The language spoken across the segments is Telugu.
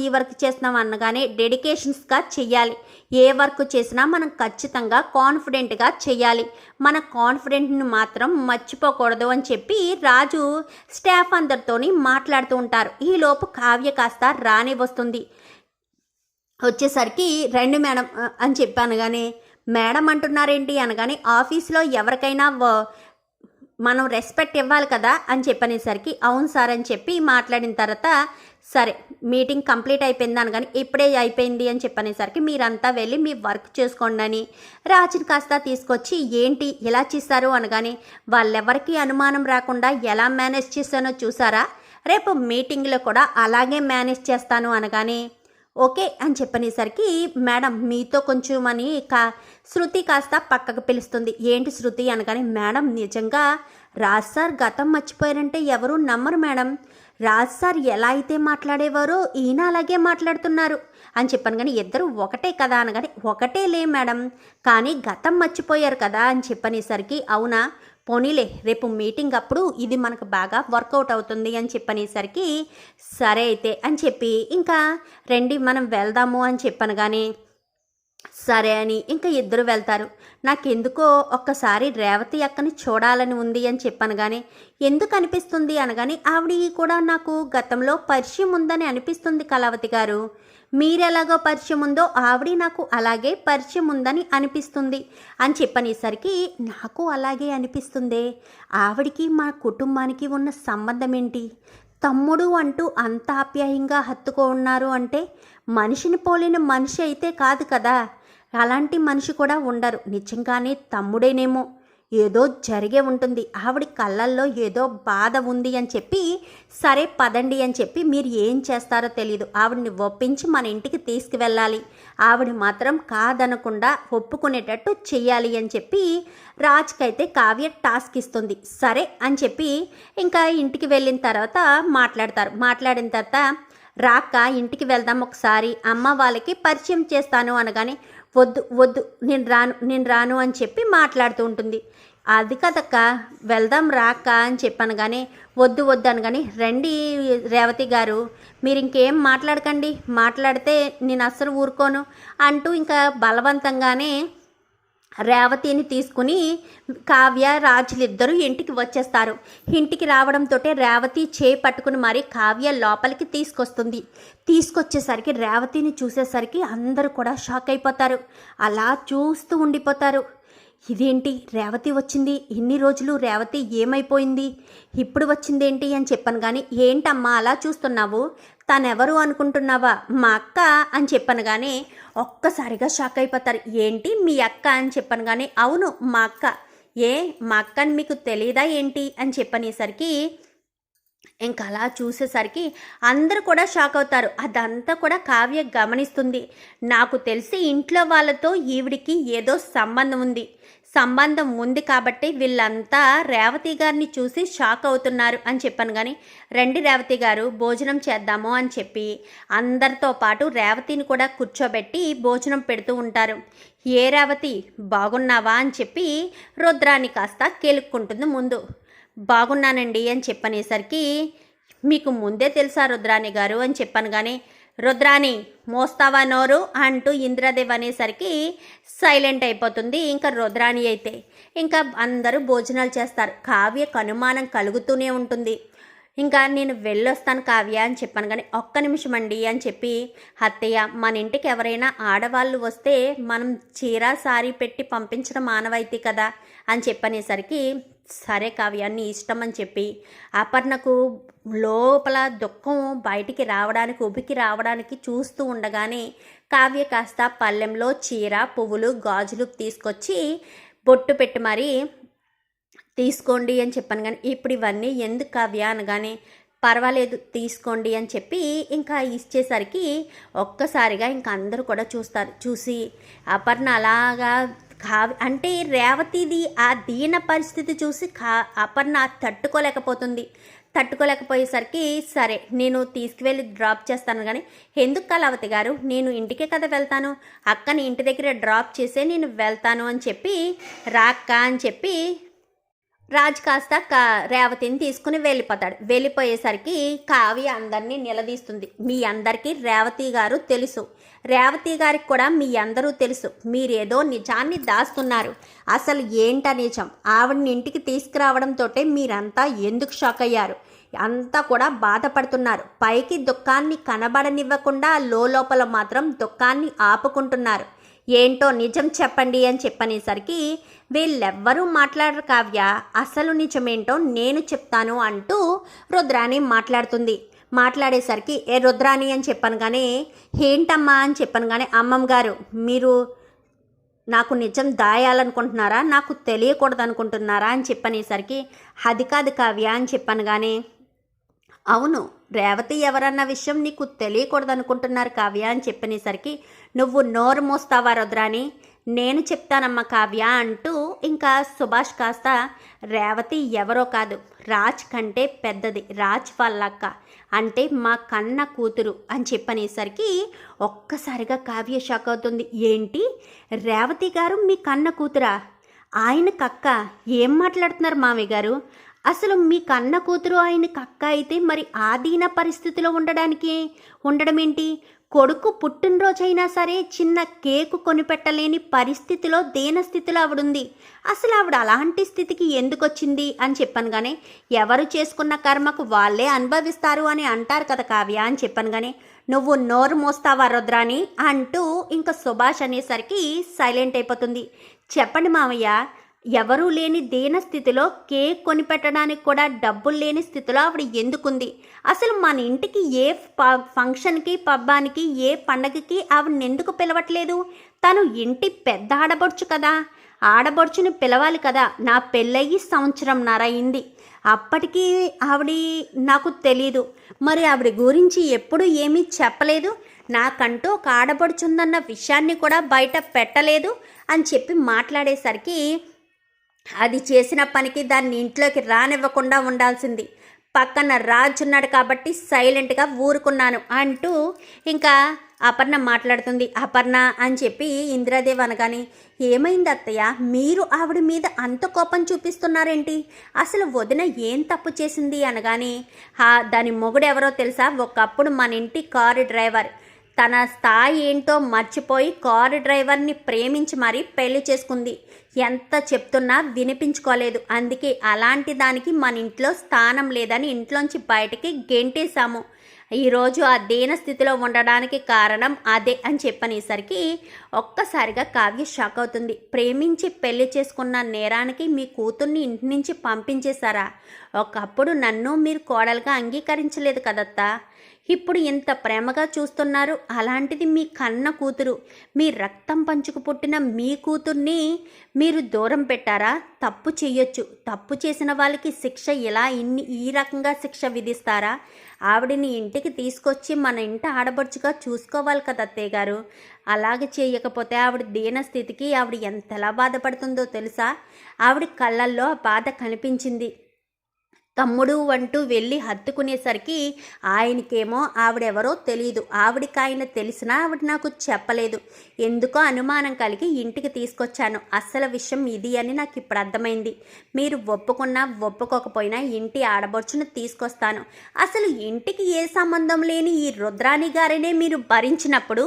ఈ వర్క్ చేస్తున్నాం అనగానే డెడికేషన్స్గా చెయ్యాలి. ఏ వర్క్ చేసినా మనం ఖచ్చితంగా కాన్ఫిడెంట్గా చెయ్యాలి. మన కాన్ఫిడెంట్ని మాత్రం మర్చిపోకూడదు అని చెప్పి రాజు స్టాఫ్ అందరితోని మాట్లాడుతూ ఉంటారు. ఈలోపు కావ్య కాస్త రాని వస్తుంది. వచ్చేసరికి రండి మేడం అని చెప్పాను కానీ మేడం అంటున్నారేంటి? అనగానే ఆఫీస్లో ఎవరికైనా మనం రెస్పెక్ట్ ఇవ్వాలి కదా అని చెప్పనేసరికి అవును సార్ అని చెప్పి మాట్లాడిన తర్వాత సరే మీటింగ్ కంప్లీట్ అయిపోయింది అనగాని ఇప్పుడే అయిపోయింది అని చెప్పనేసరికి మీరంతా వెళ్ళి మీ వర్క్ చేసుకోండి అని రాజుని కాస్త తీసుకొచ్చి ఏంటి ఎలా చేస్తారు అనగానే వాళ్ళెవరికి అనుమానం రాకుండా ఎలా మేనేజ్ చేశానో చూసారా? రేపు మీటింగ్లో కూడా అలాగే మేనేజ్ చేస్తాను అనగానే ఓకే అని చెప్పనేసరికి మేడం మీతో కొంచెం అని కా శృతి కాస్త పక్కకు పిలుస్తుంది. ఏంటి శృతి? అనగానే మేడం నిజంగా రాజ్ సార్ గతం మర్చిపోయారంటే ఎవరు నమ్మరు మేడం. రాజ్ సార్ ఎలా అయితే మాట్లాడేవారో ఈయన అలాగే మాట్లాడుతున్నారు. అని చెప్పాను కానీ ఇద్దరు ఒకటే కదా? అనగానే ఒకటే లే మేడం. కానీ గతం మర్చిపోయారు కదా? అని చెప్పనేసరికి అవునా? పోనీలే రేపు మీటింగ్ అప్పుడు ఇది మనకు బాగా వర్కౌట్ అవుతుంది అని చెప్పనేసరికి సరే అయితే అని చెప్పి ఇంకా రండి మనం వెళ్దాము అని చెప్పాను కానీ సరే అని ఇంకా ఇద్దరు వెళ్తారు. నాకెందుకో ఒక్కసారి రేవతి అక్కని చూడాలని ఉంది అని చెప్పాను కానీ ఎందుకు అనిపిస్తుంది? అనగానే ఆవిడ కూడా నాకు గతంలో పరిచయం ఉందని అనిపిస్తుంది కళావతి గారు. మీరెలాగో పరిచయం ఉందో ఆవిడ నాకు అలాగే పరిచయం ఉందని అనిపిస్తుంది అని చెప్పనేసరికి నాకు అలాగే అనిపిస్తుంది. ఆవిడికి మా కుటుంబానికి ఉన్న సంబంధం ఏంటి తమ్ముడు అంటూ అంత ఆప్యాయంగా హత్తుకో ఉన్నారు అంటే మనిషిని పోలిన మనిషి అయితే కాదు కదా. అలాంటి మనిషి కూడా ఉండరు. నిజంగానే తమ్ముడేనేమో. ఏదో జరిగే ఉంటుంది. ఆవిడ కళ్ళల్లో ఏదో బాధ ఉంది అని చెప్పి సరే పదండి అని చెప్పి మీరు ఏం చేస్తారో తెలియదు ఆవిడని ఒప్పించి మన ఇంటికి తీసుకువెళ్ళాలి. ఆవిడ మాత్రం కాదనకుండా ఒప్పుకునేటట్టు చెయ్యాలి అని చెప్పి రాజ్కైతే కావ్య టాస్క్ ఇస్తుంది. సరే అని చెప్పి ఇంకా ఇంటికి వెళ్ళిన తర్వాత మాట్లాడతారు. మాట్లాడిన తర్వాత రాక ఇంటికి వెళ్దాం ఒకసారి అమ్మ వాళ్ళకి పరిచయం చేస్తాను అనగానే వద్దు వద్దు నేను రాను నేను రాను అని చెప్పి మాట్లాడుతూ ఉంటుంది. అది కదక్క వెళ్దాం రాక్క అని చెప్పాను కానీ వద్దు వద్దు అనగాని రండి రేవతి గారు మీరు ఇంకేం మాట్లాడకండి మాట్లాడితే నేను అస్సలు ఊరుకోను అంటూ ఇంకా బలవంతంగానే రేవతిని తీసుకుని కావ్య రాజులిద్దరూ ఇంటికి వచ్చేస్తారు. ఇంటికి రావడంతో రేవతి చేయి పట్టుకుని మరి కావ్య లోపలికి తీసుకొస్తుంది. తీసుకొచ్చేసరికి రేవతిని చూసేసరికి అందరూ కూడా షాక్ అయిపోతారు. అలా చూస్తూ ఉండిపోతారు. ఇదేంటి? రేవతి వచ్చింది. ఇన్ని రోజులు రేవతి ఏమైపోయింది? ఇప్పుడు వచ్చిందేంటి అని చెప్పాను కానీ ఏంటమ్మా అలా చూస్తున్నావు? తనెవరు అనుకుంటున్నావా? మా అక్క అని చెప్పాను కానీ ఒక్కసారిగా షాక్ అయిపోతారు. ఏంటి మీ అక్క అని చెప్పాను కానీ అవును మా అక్క. ఏ మా అక్క అని మీకు తెలియదా ఏంటి? అని చెప్పనేసరికి ఇంకా అలా చూసేసరికి అందరూ కూడా షాక్ అవుతారు. అదంతా కూడా కావ్య గమనిస్తుంది. నాకు తెలిసి ఇంట్లో వాళ్ళతో ఈవిడికి ఏదో సంబంధం ఉంది. సంబంధం ఉంది కాబట్టి వీళ్ళంతా రేవతి గారిని చూసి షాక్ అవుతున్నారు అని చెప్పాను కానీ రండి రేవతి గారు భోజనం చేద్దాము అని చెప్పి అందరితో పాటు రేవతిని కూడా కూర్చోబెట్టి భోజనం పెడుతూ ఉంటారు. ఏ రేవతి బాగున్నావా అని చెప్పి రుద్రాన్ని కాస్త కేలుక్కుంటుంది ముందు. బాగున్నానండి అని చెప్పనేసరికి మీకు ముందే తెలుసా రుద్రాణి గారు? అని చెప్పాను కానీ రుద్రాణి మోస్తావా నోరు? అంటూ ఇంద్రదేవ్ అనేసరికి సైలెంట్ అయిపోతుంది. ఇంకా రుద్రాణి అయితే ఇంకా అందరూ భోజనాలు చేస్తారు. కావ్యకు అనుమానం కలుగుతూనే ఉంటుంది. ఇంకా నేను వెళ్ళొస్తాను కావ్య అని చెప్పాను కానీ ఒక్క నిమిషం అండి అని చెప్పి అత్తయ్య మన ఇంటికి ఎవరైనా ఆడవాళ్ళు వస్తే మనం చీర సారీ పెట్టి పంపించడం మానవైతే కదా అని చెప్పనేసరికి సరే కావ్య నీ ఇష్టం అని చెప్పి అపర్ణకు లోపల దుఃఖం బయటికి రావడానికి ఉబికి రావడానికి చూస్తూ ఉండగానే కావ్య కాస్త పళ్ళెంలో చీర పువ్వులు గాజులు తీసుకొచ్చి బొట్టు పెట్టి మరీ తీసుకోండి అని చెప్పాను కానీ ఇప్పుడు ఇవన్నీ ఎందుకు కావ్య అనగానే పర్వాలేదు తీసుకోండి అని చెప్పి ఇంకా ఇచ్చేసరికి ఒక్కసారిగా ఇంకా అందరూ కూడా చూస్తారు. చూసి అపర్ణ అలాగా కావి అంటే రేవతిది ఆ దీన పరిస్థితి చూసి కా అపర్ణ తట్టుకోలేకపోతుంది. తట్టుకోలేకపోయేసరికి సరే నేను తీసుకువెళ్ళి డ్రాప్ చేస్తాను కానీ ఎందుకు కళావతి గారు? నేను ఇంటికే కదా వెళ్తాను. అక్కని ఇంటి దగ్గర డ్రాప్ చేసే నేను వెళ్తాను అని చెప్పి రాక్క అని చెప్పి రాజ్ కాస్త కా రేవతిని తీసుకుని వెళ్ళిపోతాడు. వెళ్ళిపోయేసరికి కావ్య అందరినీ నిలదీస్తుంది. మీ అందరికీ రేవతి గారు తెలుసు. రేవతి గారికి కూడా మీ అందరూ తెలుసు. మీరేదో నిజాన్ని దాస్తున్నారు. అసలు ఏంట నిజం? ఆవిడని ఇంటికి తీసుకురావడంతో మీరంతా ఎందుకు షాక్ అయ్యారు? అంతా కూడా బాధపడుతున్నారు. పైకి దుఃఖాన్ని కనబడనివ్వకుండా లోపల మాత్రం దుఃఖాన్ని ఆపుకుంటున్నారు. ఏంటో నిజం చెప్పండి అని చెప్పనేసరికి వీళ్ళెవ్వరూ మాట్లాడరు కావ్య. అసలు నిజమేంటో నేను చెప్తాను అంటూ రుద్రాణి మాట్లాడుతుంది. మాట్లాడేసరికి ఏ రుద్రాణి అని చెప్పాను కానీ ఏంటమ్మా అని చెప్పాను కానీ అమ్మమ్మ గారు మీరు నాకు నిజం దాయాలనుకుంటున్నారా? నాకు తెలియకూడదు అనుకుంటున్నారా అని చెప్పనేసరికి అది కాదు కావ్య అని చెప్పాను కానీ అవును రేవతి ఎవరన్న విషయం నీకు తెలియకూడదనుకుంటున్నారు కావ్య అని చెప్పనేసరికి నువ్వు నోరు మోస్తావా రుద్రాని నేను చెప్తానమ్మా కావ్య అంటూ ఇంకా సుభాష్ కాస్త రేవతి ఎవరో కాదు రాజ్ కంటే పెద్దది రాజ్ వాళ్ళక్క అంటే మా కన్న కూతురు అని చెప్పనేసరికి ఒక్కసారిగా కావ్య షాక్ అవుతుంది. ఏంటి? రేవతి గారు మీ కన్న కూతురా? ఆయన కక్క ఏం మాట్లాడుతున్నారు మామయ్య గారు? అసలు మీ కన్న కూతురు ఆయన కక్క అయితే మరి ఆదీన పరిస్థితిలో ఉండడానికి? ఉండడం ఏంటి? కొడుకు పుట్టినరోజైనా సరే చిన్న కేకు కొనిపెట్టలేని పరిస్థితిలో దేన స్థితిలో ఆవిడుంది. అసలు ఆవిడ అలాంటి స్థితికి ఎందుకు వచ్చింది అని చెప్పాను కానీ ఎవరు చేసుకున్న కర్మకు వాళ్ళే అనుభవిస్తారు అని అంటారు కదా కావ్య అని చెప్పాను కానీ నువ్వు నోరు మోస్తావా రుద్రాని అంటూ ఇంకా సుభాష్ అనేసరికి సైలెంట్ అయిపోతుంది. చెప్పండి మామయ్య ఎవరూ లేని దీన స్థితిలో కేక్ కొనిపెట్టడానికి కూడా డబ్బులు లేని స్థితిలో ఆవిడ ఎందుకుంది? అసలు మన ఇంటికి ఏ ప- ఫంక్షన్కి పబ్బానికి ఏ పండగకి ఆవిడని ఎందుకు పిలవట్లేదు? తను ఇంటి పెద్ద ఆడబడుచు కదా. ఆడబడుచుని పిలవాలి కదా. నా పెళ్ళయి సంవత్సరంన్నర అయింది. అప్పటికీ ఆవిడ నాకు తెలీదు. మరి ఆవిడ గురించి ఎప్పుడు ఏమీ చెప్పలేదు? నాకంటూ ఒక ఆడబడుచుందన్న విషయాన్ని కూడా బయట పెట్టలేదు అని చెప్పి మాట్లాడేసరికి అది చేసిన పనికి దాన్ని ఇంట్లోకి రానివ్వకుండా ఉండాల్సింది. పక్కన రాజు ఉన్నాడు కాబట్టి సైలెంట్గా ఊరుకున్నాను అంటూ ఇంకా అపర్ణ మాట్లాడుతుంది. అపర్ణ అని చెప్పి ఇందిరాదేవి అనగాని ఏమైంది అత్తయ్య? మీరు ఆవిడ మీద అంత కోపం చూపిస్తున్నారేంటి? అసలు వదిన ఏం తప్పు చేసింది? అనగాని దాని దాని మొగుడెవరో తెలుసా? ఒకప్పుడు మన ఇంటి కారు డ్రైవర్. తన స్థాయి ఏంటో మర్చిపోయి కారు డ్రైవర్ని ప్రేమించి మరీ పెళ్ళి చేసుకుంది. ఎంత చెప్తున్నా వినిపించుకోలేదు. అందుకే అలాంటి దానికి మన ఇంట్లో స్థానం లేదని ఇంట్లోంచి బయటికి గెంటేశాము. ఈరోజు ఆ దీన స్థితిలో ఉండడానికి కారణం అదే అని చెప్పనేసరికి ఒక్కసారిగా కావ్య షాక్ అవుతుంది. ప్రేమించి పెళ్ళి చేసుకున్న నేరానికి మీ కూతుర్ని ఇంటి నుంచి పంపించేశారా? ఒకప్పుడు నన్ను మీరు కోడలుగా అంగీకరించలేదు కదత్తా. ఇప్పుడు ఇంత ప్రేమగా చూస్తున్నారు. అలాంటిది మీ కన్న కూతురు మీ రక్తం పంచుకు పుట్టిన మీ కూతుర్ని మీరు దూరం పెట్టారా? తప్పు చేయొచ్చు తప్పు చేసిన వాళ్ళకి శిక్ష ఇలా ఇన్ని ఈ రకంగా శిక్ష విధిస్తారా? ఆవిడని ఇంటికి తీసుకొచ్చి మన ఇంట ఆడబడుచుగా చూసుకోవాలి కదా అత్తయ్య గారు. అలాగే చేయకపోతే ఆవిడ దీన స్థితికి ఆవిడ ఎంతలా బాధపడుతుందో తెలుసా? ఆవిడ కళ్ళల్లో ఆ బాధ కనిపించింది. తమ్ముడు అంటూ వెళ్ళి హత్తుకునేసరికి ఆయనకేమో ఆవిడెవరో తెలియదు ఆవిడికి ఆయన తెలిసినా ఆవిడ నాకు చెప్పలేదు. ఎందుకో అనుమానం కలిగి ఇంటికి తీసుకొచ్చాను. అస్సలు విషయం ఇది అని నాకు ఇప్పుడు అర్థమైంది. మీరు ఒప్పుకున్నా ఒప్పుకోకపోయినా ఇంటి ఆడబడుచును తీసుకొస్తాను. అసలు ఇంటికి ఏ సంబంధం లేని ఈ రుద్రాణి గారినే మీరు భరించినప్పుడు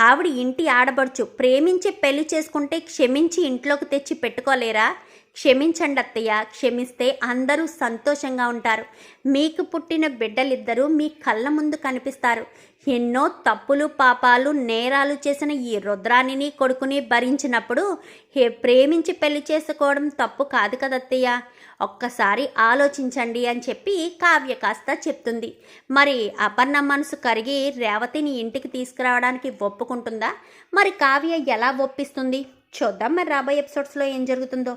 ఆవిడ ఇంటి ఆడబడుచు ప్రేమించి పెళ్ళి చేసుకుంటే క్షమించి ఇంట్లోకి తెచ్చి పెట్టుకోలేరా? క్షమించండి అత్తయ్య క్షమిస్తే అందరూ సంతోషంగా ఉంటారు. మీకు పుట్టిన బిడ్డలిద్దరూ మీ కళ్ళ ముందు కనిపిస్తారు. ఎన్నో తప్పులు పాపాలు నేరాలు చేసిన ఈ రుద్రాణిని కొడుకుని భరించినప్పుడు హే ప్రేమించి పెళ్ళి చేసుకోవడం తప్పు కాదు కదత్తయ్య. ఒక్కసారి ఆలోచించండి అని చెప్పి కావ్య కాస్త చెప్తుంది. మరి అపర్ణ మనసు కరిగి రేవతిని ఇంటికి తీసుకురావడానికి ఒప్పుకుంటుందా? మరి కావ్య ఎలా ఒప్పిస్తుంది? చూద్దాం మరి రాబోయే ఎపిసోడ్స్లో ఏం జరుగుతుందో.